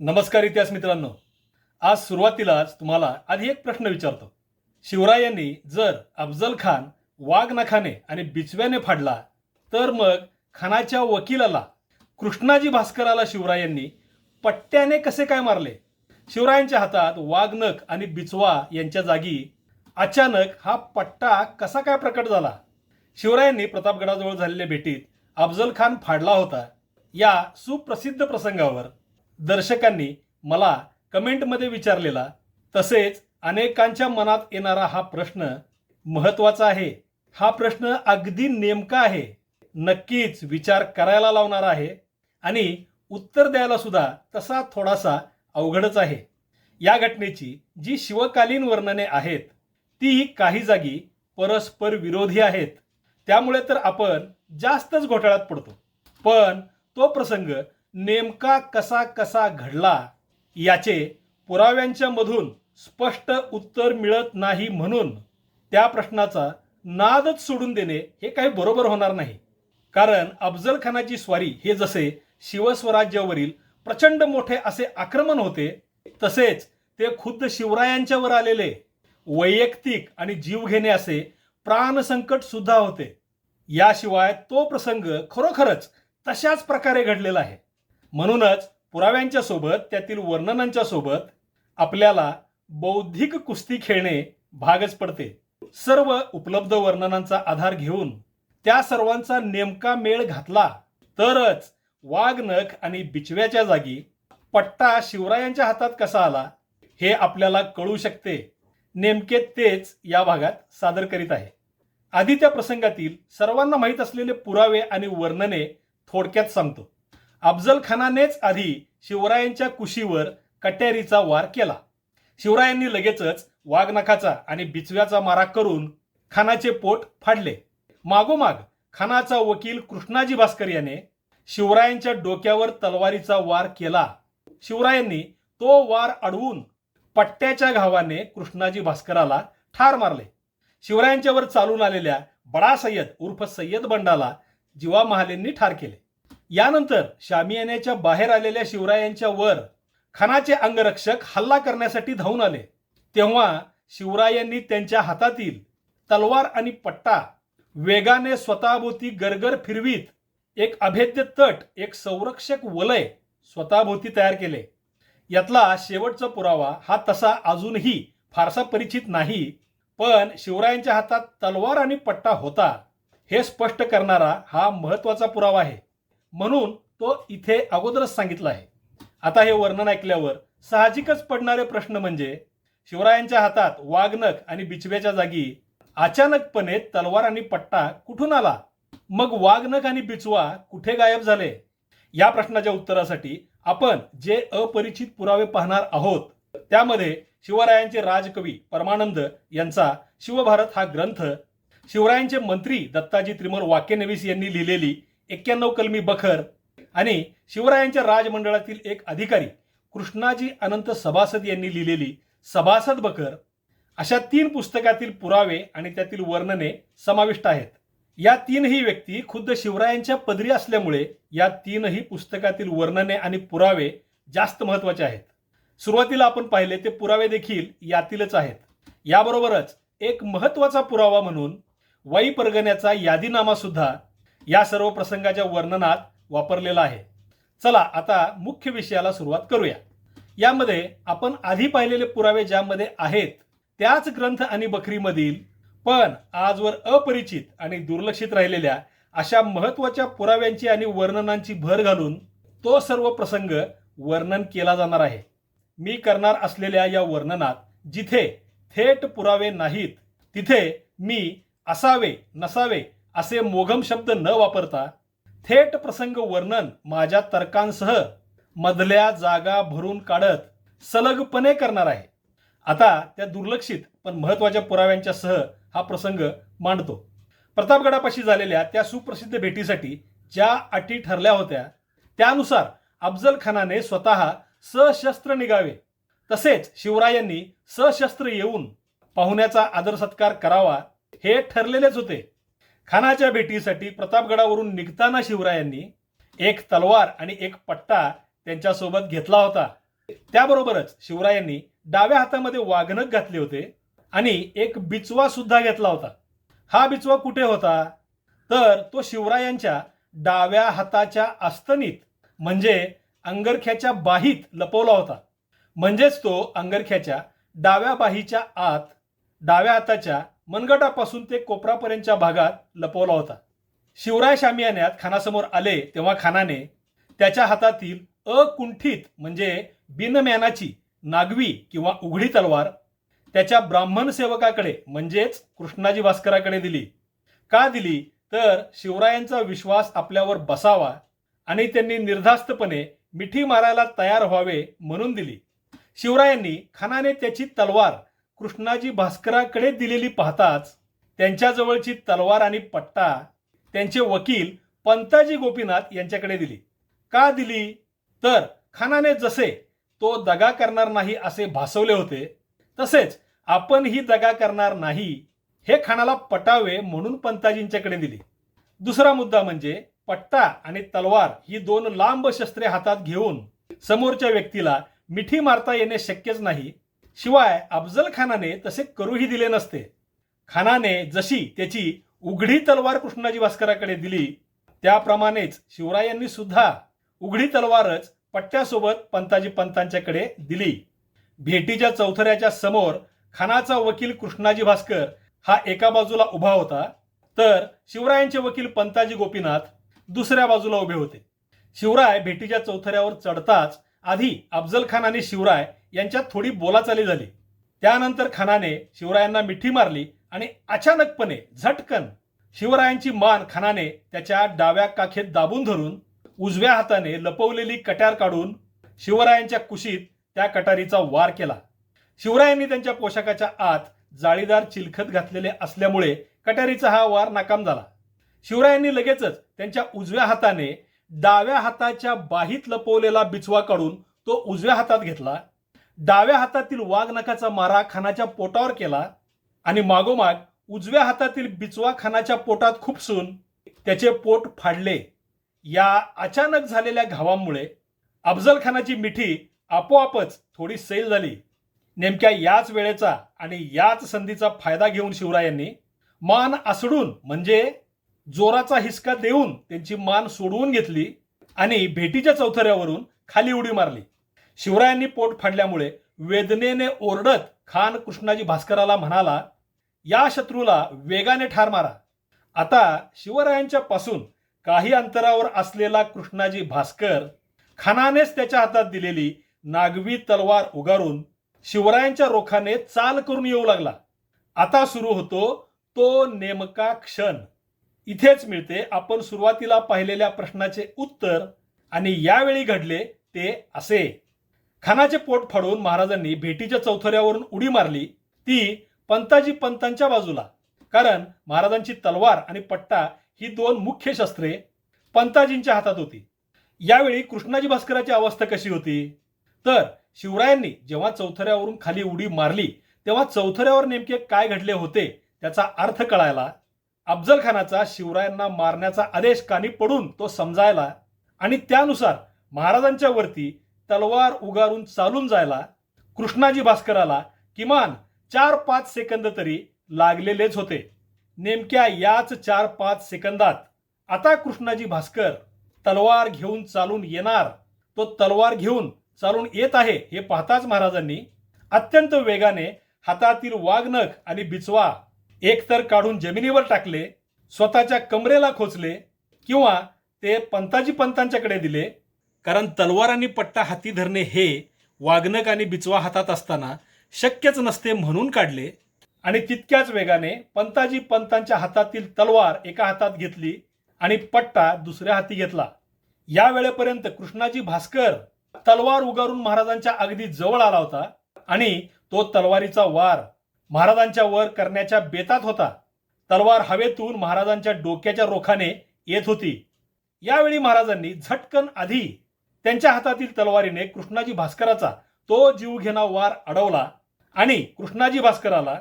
नमस्कार इतिहास मित्रांनो. आज सुरुवातीलाच तुम्हाला आधी एक प्रश्न विचारतो. शिवरायांनी जर अफजल खान वाघ नखाने आणि बिचव्याने फाडला तर मग खानाच्या वकिलाला कृष्णाजी भास्कराला शिवरायांनी पट्ट्याने कसे काय मारले? शिवरायांच्या हातात वाघ नख आणि बिचवा यांच्या जागी अचानक हा पट्टा कसा काय प्रकट झाला? शिवरायांनी प्रतापगडाजवळ झालेल्या भेटीत अफजल खान फाडला होता. या सुप्रसिद्ध प्रसंगावर दर्शकांनी मला कमेंटमध्ये विचारलेला तसेच अनेकांच्या मनात येणारा हा प्रश्न महत्त्वाचा आहे. हा प्रश्न अगदी नेमका आहे. नक्कीच विचार करायला लावणारा आहे आणि उत्तर द्यायला सुद्धा तसा थोडासा अवघडच आहे. या घटनेची जी शिवकालीन वर्णने आहेत ती काही जागी परस्पर विरोधी आहेत. त्यामुळे तर आपण जास्तच घोटाळ्यात पडतो. पण तो प्रसंग नेमका कसा कसा घडला याचे पुराव्यांच्या मधून स्पष्ट उत्तर मिळत नाही म्हणून त्या प्रश्नाचा नादच सोडून देणे हे काही बरोबर होणार नाही. कारण अफजल खानाची स्वारी हे जसे शिवस्वराज्यावरील प्रचंड मोठे असे आक्रमण होते तसेच ते खुद्द शिवरायांच्यावर आलेले वैयक्तिक आणि जीवघेणे असे प्राणसंकट सुद्धा होते. याशिवाय तो प्रसंग खरोखरच तशाच प्रकारे घडलेला आहे. म्हणूनच पुराव्यांच्या सोबत त्यातील वर्णनांच्या सोबत आपल्याला बौद्धिक कुस्ती खेळणे भागच पडते. सर्व उपलब्ध वर्णनांचा आधार घेऊन त्या सर्वांचा नेमका मेळ घातला तरच वाघनख आणि बिचव्याच्या जागी पट्टा शिवरायांच्या हातात कसा आला हे आपल्याला कळू शकते. नेमके तेच या भागात सादर करीत आहे. आधी त्या प्रसंगातील सर्वांना माहीत असलेले पुरावे आणि वर्णने थोडक्यात सांगतो. अफजल खानानेच आधी शिवरायांच्या कुशीवर कट्यारीचा वार केला. शिवरायांनी लगेचच वाघनखाचा आणि बिचव्याचा मारा करून खानाचे पोट फाडले. मागोमाग खानाचा वकील कृष्णाजी भास्कर याने शिवरायांच्या डोक्यावर तलवारीचा वार केला. शिवरायांनी तो वार अडवून पट्ट्याच्या घावाने कृष्णाजी भास्कराला ठार मारले. शिवरायांच्यावर चालून आलेल्या बडा सय्यद उर्फ सय्यद बंडाला जीवा महालेंनी ठार केले. यानंतर शामियान्याच्या बाहेर आलेल्या शिवरायांच्या वर खानाचे अंगरक्षक हल्ला करण्यासाठी धावून आले. तेव्हा शिवरायांनी त्यांच्या हातातील तलवार आणि पट्टा वेगाने स्वतःभोवती गरगर फिरवीत एक अभेद्य तट एक संरक्षक वलय स्वतःभोवती तयार केले. यातला शेवटचा पुरावा हा तसा अजूनही फारसा परिचित नाही पण शिवरायांच्या हातात तलवार आणि पट्टा होता हे स्पष्ट करणारा हा महत्त्वाचा पुरावा आहे. म्हणून तो इथे अगोदरच सांगितला आहे. आता हे वर्णन ऐकल्यावर साहजिकच पडणारे प्रश्न म्हणजे शिवरायांच्या हातात वाघनख आणि बिचव्याच्या जागी अचानकपणे तलवार आणि पट्टा कुठून आला? मग वाघनख आणि बिचवा कुठे गायब झाले? या प्रश्नाच्या उत्तरासाठी आपण जे अपरिचित पुरावे पाहणार आहोत त्यामध्ये शिवरायांचे राजकवी परमानंद यांचा शिवभारत हा ग्रंथ शिवरायांचे मंत्री दत्ताजी त्रिमल वाकेनवीस यांनी लिहिलेली एक्क्याण्णव कलमी बखर आणि शिवरायांच्या राजमंडळातील एक अधिकारी कृष्णाजी अनंत सभासद यांनी लिहिलेली सभासद बखर अशा तीन पुस्तकातील पुरावे आणि त्यातील वर्णने समाविष्ट आहेत. या तीनही व्यक्ती खुद्द शिवरायांच्या पदरी असल्यामुळे या तीनही पुस्तकातील वर्णने आणि पुरावे जास्त महत्त्वाचे आहेत. सुरुवातीला आपण पाहिले ते पुरावे देखील यातीलच आहेत. याबरोबरच एक महत्त्वाचा पुरावा म्हणून वाई परगण्याचा यादीनामा सुद्धा या सर्व प्रसंगाच्या वर्णनात वापरलेला आहे. चला आता मुख्य विषयाला सुरुवात करूया. यामध्ये आपण आधी पाहिलेले पुरावे ज्यामध्ये आहेत त्याच ग्रंथ आणि बकरीमधील पण आजवर अपरिचित आणि दुर्लक्षित राहिलेल्या अशा महत्त्वाच्या पुराव्यांची आणि वर्णनांची भर घालून तो सर्व प्रसंग वर्णन केला जाणार आहे. मी करणार असलेल्या या वर्णनात जिथे थेट पुरावे नाहीत तिथे मी असावे नसावे असे मोघम शब्द न वापरता थेट प्रसंग वर्णन माझ्या तर्कांसह मधल्या जागा भरून काढत सलगपणे करणार आहे. आता त्या दुर्लक्षित पण महत्त्वाच्या पुराव्यांच्या सह हा प्रसंग मांडतो. प्रतापगडापाशी झालेल्या त्या सुप्रसिद्ध भेटीसाठी ज्या अटी ठरल्या होत्या त्यानुसार अफजल खानाने स्वतः सशस्त्र निघावे. तसेच शिवरायांनी सशस्त्र येऊन पाहुण्याचा आदर सत्कार करावा हे ठरलेलेच होते. खानाच्या भेटीसाठी प्रतापगडावरून निघताना शिवरायांनी एक तलवार आणि एक पट्टा त्यांच्यासोबत घेतला होता. त्याबरोबरच शिवरायांनी डाव्या हातामध्ये वाघनक घातले होते आणि एक बिचवा सुद्धा घेतला होता. हा बिचवा कुठे होता? तर तो शिवरायांच्या डाव्या हाताच्या आस्तनीत म्हणजे अंगरख्याच्या बाहीत लपवला होता. म्हणजेच तो अंगरख्याच्या डाव्या बाहीच्या आत डाव्या हाताच्या मनगटापासून ते कोपरापर्यंतच्या भागात लपवला होता. शिवराय शामियान्यात खानासमोर आले तेव्हा खानाने त्याच्या हातातील अकुंठित म्हणजे बिनमॅनाची नागवी किंवा उघडी तलवार त्याच्या ब्राह्मण सेवकाकडे म्हणजेच कृष्णाजी भास्कराकडे दिली. का दिली? तर शिवरायांचा विश्वास आपल्यावर बसावा आणि त्यांनी निर्धास्तपणे मिठी मारायला तयार व्हावे म्हणून दिली. शिवरायांनी खानाने त्याची तलवार कृष्णाजी भास्कराकडे दिलेली पाहताच त्यांच्याजवळची तलवार आणि पट्टा त्यांचे वकील पंताजी गोपीनाथ यांच्याकडे दिली. का दिली? तर खानाने जसे तो दगा करणार नाही असे भासवले होते तसेच आपण ही दगा करणार नाही हे खानाला पटावे म्हणून पंताजींच्याकडे दिली. दुसरा मुद्दा म्हणजे पट्टा आणि तलवार ही दोन लांब शस्त्रे हातात घेऊन समोरच्या व्यक्तीला मिठी मारता येणे शक्यच नाही शिवाय अफजल खानाने तसे करूही दिले नसते. खानाने जशी त्याची उघडी तलवार कृष्णाजी भास्कराकडे दिली त्याप्रमाणेच शिवरायांनी सुद्धा उघडी तलवारच पट्ट्यासोबत पंताजी पंतांच्याकडे दिली. भेटीच्या चौथऱ्याच्या समोर खानाचा वकील कृष्णाजी भास्कर हा एका बाजूला उभा होता तर शिवरायांचे वकील पंताजी गोपीनाथ दुसऱ्या बाजूला उभे होते. शिवराय भेटीच्या चौथऱ्यावर चढताच आधी अफजल खान आणि शिवराय यांच्यात थोडी बोलाचाली झाली. त्यानंतर खानाने शिवरायांना मिठी मारली आणि अचानकपणे झटकन शिवरायांची मान खानाने त्याच्या डाव्या काखेत दाबून धरून उजव्या हाताने लपवलेली कट्यार काढून शिवरायांच्या कुशीत त्या कटारीचा वार केला. शिवरायांनी त्यांच्या पोशाखाच्या आत जाळीदार चिलखत घातलेले असल्यामुळे कटारीचा हा वार नाकाम झाला. शिवरायांनी लगेचच त्यांच्या उजव्या हाताने डाव्या हाताच्या बाहीत लपवलेला बिचवा काढून तो उजव्या हातात घेतला. डाव्या हातातील वाघनखाचा मारा खानाच्या पोटावर केला आणि मागोमाग उजव्या हातातील बिचवा खानाच्या पोटात खुपसून त्याचे पोट फाडले. या अचानक झालेल्या घावामुळे अफजल खानाची मिठी आपोआपच थोडी सैल झाली. नेमक्या याच वेळेचा आणि याच संधीचा फायदा घेऊन शिवरायांनी मान आसडून म्हणजे जोराचा हिसका देऊन त्यांची मान सोडवून घेतली आणि भेटीच्या चौथऱ्यावरून खाली उडी मारली. शिवरायांनी पोट फाडल्यामुळे वेदनेने ओरडत खान कृष्णाजी भास्कराला म्हणाला या शत्रूला वेगाने ठार मारा. आता शिवरायांच्या पासून काही अंतरावर असलेला कृष्णाजी भास्कर खानानेच त्याच्या हातात दिलेली नागवी तलवार उगारून शिवरायांच्या रोखाने चाल करून येऊ लागला. आता सुरू होतो तो नेमका क्षण. इथेच मिळते. आपण सुरुवातीला पाहिलेल्या प्रश्नाचे उत्तर आणि यावेळी घडले ते असे. खानाचे पोट फाडून महाराजांनी भेटीच्या चौथऱ्यावरून उडी मारली. ती पंताजी पंतांच्या बाजूला. कारण महाराजांची तलवार आणि पट्टा ही दोन मुख्य शस्त्रे पंताजींच्या हातात होती. यावेळी कृष्णाजी भास्कराची अवस्था कशी होती? तर शिवरायांनी जेव्हा चौथऱ्यावरून खाली उडी मारली तेव्हा चौथऱ्यावर नेमके काय घडले होते त्याचा अर्थ कळायला अफजल खानाचा शिवरायांना मारण्याचा आदेश कानी पडून तो समजायला आणि त्यानुसार महाराजांच्या वरती तलवार उगारून चालून जायला कृष्णाजी भास्कराला किमान चार पाच सेकंद तरी लागलेलेच होते. नेमक्या याच चार पाच सेकंदात आता कृष्णाजी भास्कर तलवार घेऊन चालून येणार. तो तलवार घेऊन चालून येत आहे हे पाहताच महाराजांनी अत्यंत वेगाने हातातील वाघनख आणि बिचवा एकतर काढून जमिनीवर टाकले स्वतःच्या कमरेला खोचले किंवा ते पंताजी पंतांच्याकडे दिले. कारण तलवार आणि पट्टा हाती धरणे हे वाघनक आणि बिचवा हातात असताना शक्यच नसते म्हणून काढले. आणि तितक्याच वेगाने पंताजी पंतांच्या हातातील तलवार एका हातात घेतली आणि पट्टा दुसऱ्या हाती घेतला. या वेळेपर्यंत कृष्णाजी भास्कर तलवार उगारून महाराजांच्या अगदी जवळ आला होता आणि तो तलवारीचा वार महाराजांच्या वर करण्याच्या बेतात होता. तलवार हवेतून महाराजांच्या डोक्याच्या रोखाने येत होती. यावेळी महाराजांनी झटकन आधी त्यांच्या हातातील तलवारीने कृष्णाजी भास्कराचा तो जीवघेणा वार अडवला आणि कृष्णाजी भास्कराला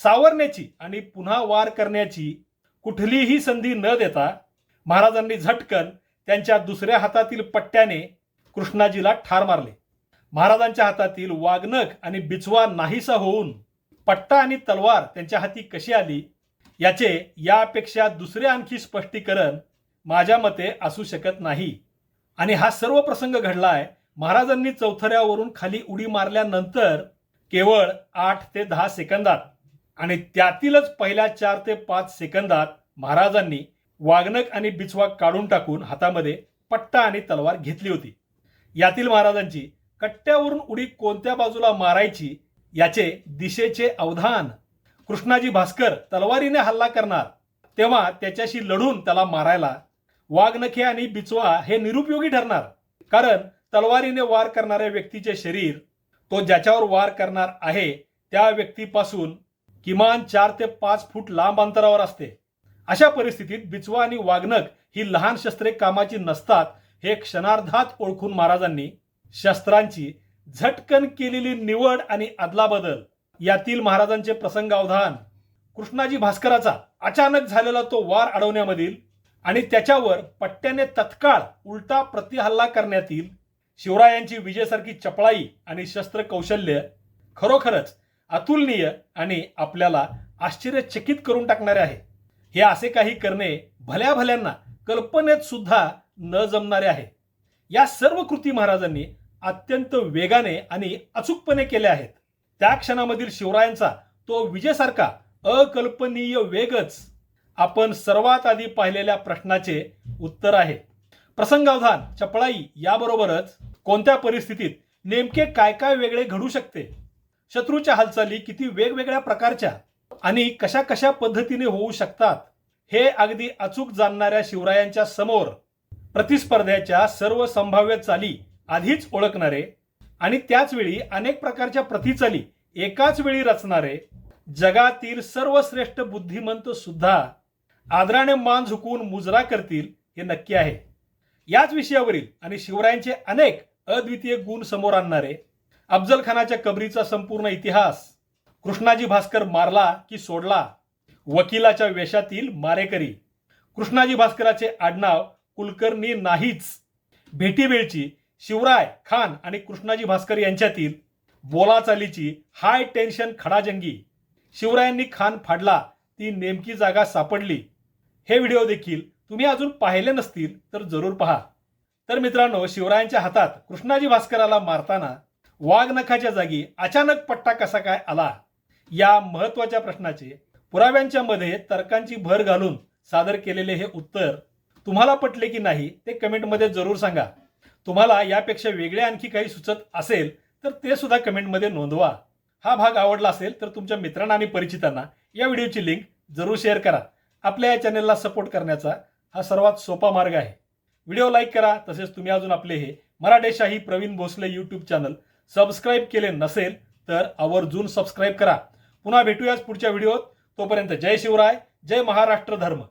सावरण्याची आणि पुन्हा वार करण्याची कुठलीही संधी न देता महाराजांनी झटकन त्यांच्या दुसऱ्या हातातील पट्ट्याने कृष्णाजीला ठार मारले. महाराजांच्या हातातील वाघनख आणि बिचवा नाहीसा होऊन पट्टा आणि तलवार त्यांच्या हाती कशी आली याचे यापेक्षा दुसरे आणखी स्पष्टीकरण माझ्या मते असू शकत नाही. आणि हा सर्व प्रसंग घडलाय महाराजांनी चौथऱ्यावरून खाली उडी मारल्यानंतर केवळ आठ ते दहा सेकंदात. आणि त्यातीलच पहिल्या चार ते पाच सेकंदात महाराजांनी वागणक आणि बिचवा काढून टाकून हातामध्ये पट्टा आणि तलवार घेतली होती. यातील महाराजांची कट्ट्यावरून उडी कोणत्या बाजूला मारायची याचे दिशेचे अवधान कृष्णाजी भास्कर तलवारीने हल्ला करणार तेव्हा त्याच्याशी लढून त्याला मारायला वाघनखे आणि बिचवा हे निरुपयोगी ठरणार. कारण तलवारीने वार करणाऱ्या व्यक्तीचे शरीर तो ज्याच्यावर वार करणार आहे त्या व्यक्तीपासून किमान चार ते पाच फूट लांब अंतरावर असते. अशा परिस्थितीत बिचवा आणि वाघनक ही लहान शस्त्रे कामाची नसतात हे क्षणार्धात ओळखून महाराजांनी शस्त्रांची झटकन केलेली निवड आणि अदलाबदल. यातील महाराजांचे प्रसंगावधान कृष्णाजी भास्कराचा अचानक झालेला तो वार अडवण्यामधील आणि त्याच्यावर पट्ट्याने तत्काळ उलटा प्रतिहल्ला करण्यातील शिवरायांची विजयसारखी चपळाई आणि शस्त्र कौशल्य खरोखरच अतुलनीय आणि आपल्याला आश्चर्यचकित करून टाकणारे आहे. हे असे काही करणे भल्या भल्यांना कल्पनेत सुद्धा न जमणारे आहे. या सर्व कृती महाराजांनी अत्यंत वेगाने आणि अचूकपणे केल्या आहेत. त्या क्षणामधील शिवरायांचा तो विजयसारखा अकल्पनीय वेगच आपण सर्वात आधी पाहिलेल्या प्रश्नाचे उत्तर आहे. प्रसंगावधान चपळाई याबरोबरच कोणत्या परिस्थितीत नेमके काय काय वेगळे घडू शकते? शत्रूच्या हालचाली किती वेगवेगळ्या प्रकारच्या आणि कशा कशा पद्धतीने होऊ शकतात? हे अगदी अचूक जाणणाऱ्या शिवरायांच्या समोर प्रतिस्पर्ध्याच्या सर्व संभाव्य चाली आधीच ओळखणारे आणि त्याचवेळी अनेक प्रकारच्या प्रतिचाली एकाच वेळी रचणारे जगातील सर्वश्रेष्ठ बुद्धिमंत सुद्धा आदराने मान झुकवून मुजरा करतील हे नक्की आहे. याच विषयावरील आणि शिवरायांचे अनेक अद्वितीय गुण समोर आणणारे अफजल खानाच्या कबरीचा संपूर्ण इतिहास कृष्णाजी भास्कर मारला की सोडला वकिलाच्या वेशातील मारेकरी कृष्णाजी भास्कराचे आडनाव कुलकर्णी नाहीच भेटीवेळची शिवराय खान आणि कृष्णाजी भास्कर यांच्यातील बोलाचालीची हाय टेन्शन खडाजंगी. शिवरायांनी खान फाडला ती नेमकी जागा सापडली. हे व्हिडिओ देखील तुम्ही अजून पाहिले नसतील तर जरूर पहा. तर मित्रांनो शिवरायांच्या हातात कृष्णाजी भास्कराला मारताना वाघनखाच्या जागी अचानक पट्टा कसा काय आला? या महत्त्वाच्या प्रश्नाचे पुराव्यांच्या मध्ये तर्कांची भर घालून सादर केलेले हे उत्तर तुम्हाला पटले की नाही ते कमेंटमध्ये जरूर सांगा. तुम्हाला यापेक्षा वेगळे आणखी काही सुचत असेल तर ते सुद्धा कमेंटमध्ये नोंदवा. हा भाग आवडला असेल तर तुमच्या मित्रांना आणि परिचितांना या व्हिडिओची लिंक जरूर शेअर करा. आपल्या या चॅनेलला सपोर्ट करण्याचा हा सर्वात सोपा मार्ग आहे. व्हिडिओ लाईक करा तसेच तुम्ही अजून आपले हे Maratheshahi Pravin Bhosale YouTube channel subscribe केले नसेल तर आवर्जून सबस्क्राईब करा. पुन्हा भेटूयाच पुढच्या व्हिडिओत. तोपर्यंत जय शिवराय जय महाराष्ट्र धर्म.